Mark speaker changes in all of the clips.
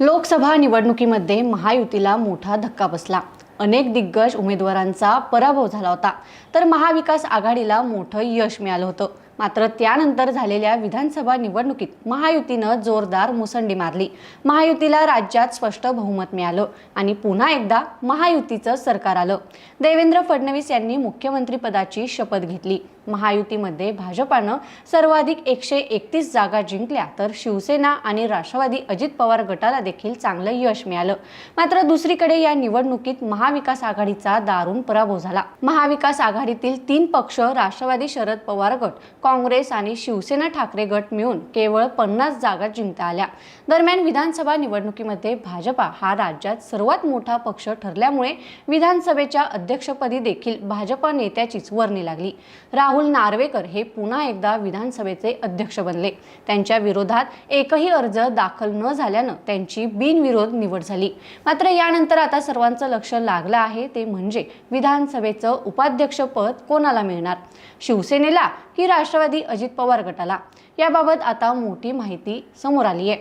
Speaker 1: लोकसभा निवडणुकीमध्ये महायुतीला मोठा धक्का बसला. अनेक दिग्गज उमेदवारांचा पराभव झाला होता. तर महाविकास आघाडीला मोठं यश मिळालं होतं. मात्र त्यानंतर झालेल्या विधानसभा निवडणुकीत महायुतीनं जोरदार मुसंडी मारली. महायुतीला राज्यात स्पष्ट बहुमत मिळालं आणि पुन्हा एकदा महायुतीचं सरकार आलं. देवेंद्र फडणवीस यांनी मुख्यमंत्रीपदाची शपथ घेतली. महायुतीमध्ये भाजपानं सर्वाधिक एकशे एकतीस जागा जिंकल्या तर शिवसेना आणि राष्ट्रवादी अजित पवार गटाला देखील चांगलं यश मिळालं. मात्र दुसरीकडे या निवडणुकीत महाविकास आघाडीचा दारुण पराभव झाला. महाविकास आघाडीतील तीन पक्ष राष्ट्रवादी शरद पवार गट काँग्रेस आणि शिवसेना ठाकरे गट मिळून केवळ पन्नास जागा जिंकता आल्या. दरम्यान विधानसभा निवडणुकीमध्ये भाजपा हा राज्यात सर्वात मोठा पक्ष ठरल्यामुळे विधानसभेच्या अध्यक्षपदी देखील भाजपा नेत्याचीच वर्णी लागली. राहुल नार्वेकर हे पुन्हा एकदा विधानसभेचे अध्यक्ष बनले. त्यांच्या विरोधात एकही अर्ज दाखल न झाल्यानं त्यांची बिनविरोध निवड झाली. मात्र यानंतर आता सर्वांचं लक्ष लागलं आहे ते म्हणजे विधानसभेचं उपाध्यक्षपद कोणाला मिळणार? शिवसेनेला की राष्ट्रवादी अजित पवार गटाला. याबाबत आता मोठी माहिती समोर आली आहे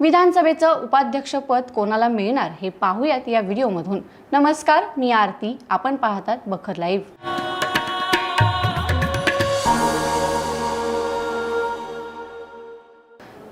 Speaker 1: विधानसभेचं उपाध्यक्षपद कोणाला मिळणार हे पाहूयात या व्हिडिओमधून. नमस्कार मी आरती. आपण पाहतात बखर लाईव्ह.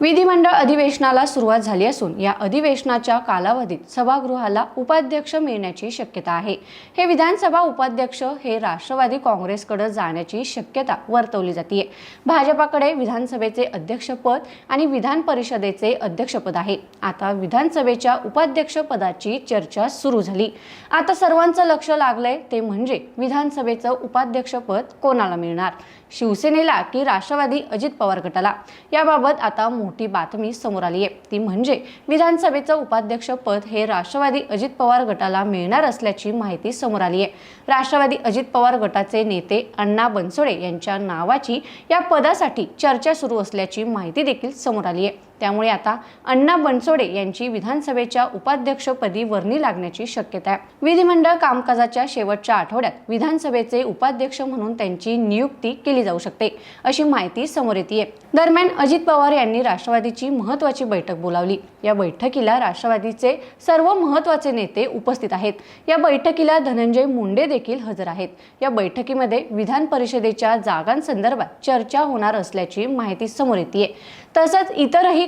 Speaker 1: विधिमंडळ अधिवेशनाला सुरुवात झाली असून या अधिवेशनाच्या कालावधीत सभागृहाला उपाध्यक्ष मिळण्याची शक्यता आहे. हे विधानसभा उपाध्यक्ष हे राष्ट्रवादी काँग्रेसकडे जाण्याची शक्यता वर्तवली जाते भाजपाकडे विधानसभेचे अध्यक्षपद आणि विधान परिषदेचे अध्यक्षपद आहे. आता विधानसभेच्या उपाध्यक्षपदाची चर्चा सुरू झाली. आता सर्वांचं लक्ष लागलंय ते म्हणजे विधानसभेचं उपाध्यक्षपद कोणाला मिळणार? शिवसेनेला की राष्ट्रवादी अजित पवार गटाला? याबाबत आता मोठी बातमी समोर आली आहे ती म्हणजे विधानसभेचं उपाध्यक्षपद हे राष्ट्रवादी अजित पवार गटाला मिळणार असल्याची माहिती समोर आली आहे राष्ट्रवादी अजित पवार गटाचे नेते अण्णा बनसोडे यांच्या नावाची या पदासाठी चर्चा सुरू असल्याची माहिती देखील समोर आली आहे त्यामुळे आता अण्णा बनसोडे यांची विधानसभेच्या उपाध्यक्षपदी वर्णी लागण्याची शक्यता आहे. विधिमंडळ कामकाजाच्या शेवटच्या आठवड्यात विधानसभेचे उपाध्यक्ष म्हणून त्यांची नियुक्ती केली जाऊ शकते अशी माहिती समोर येते दरम्यान अजित पवार यांनी राष्ट्रवादीची महत्वाची बैठक बोलावली. या बैठकीला राष्ट्रवादीचे सर्व महत्त्वाचे नेते उपस्थित आहेत. या बैठकीला धनंजय मुंडे देखील हजर आहेत. या बैठकीमध्ये विधान परिषदेच्या जागांसंदर्भात चर्चा होणार असल्याची माहिती समोर येते तसंच इतरही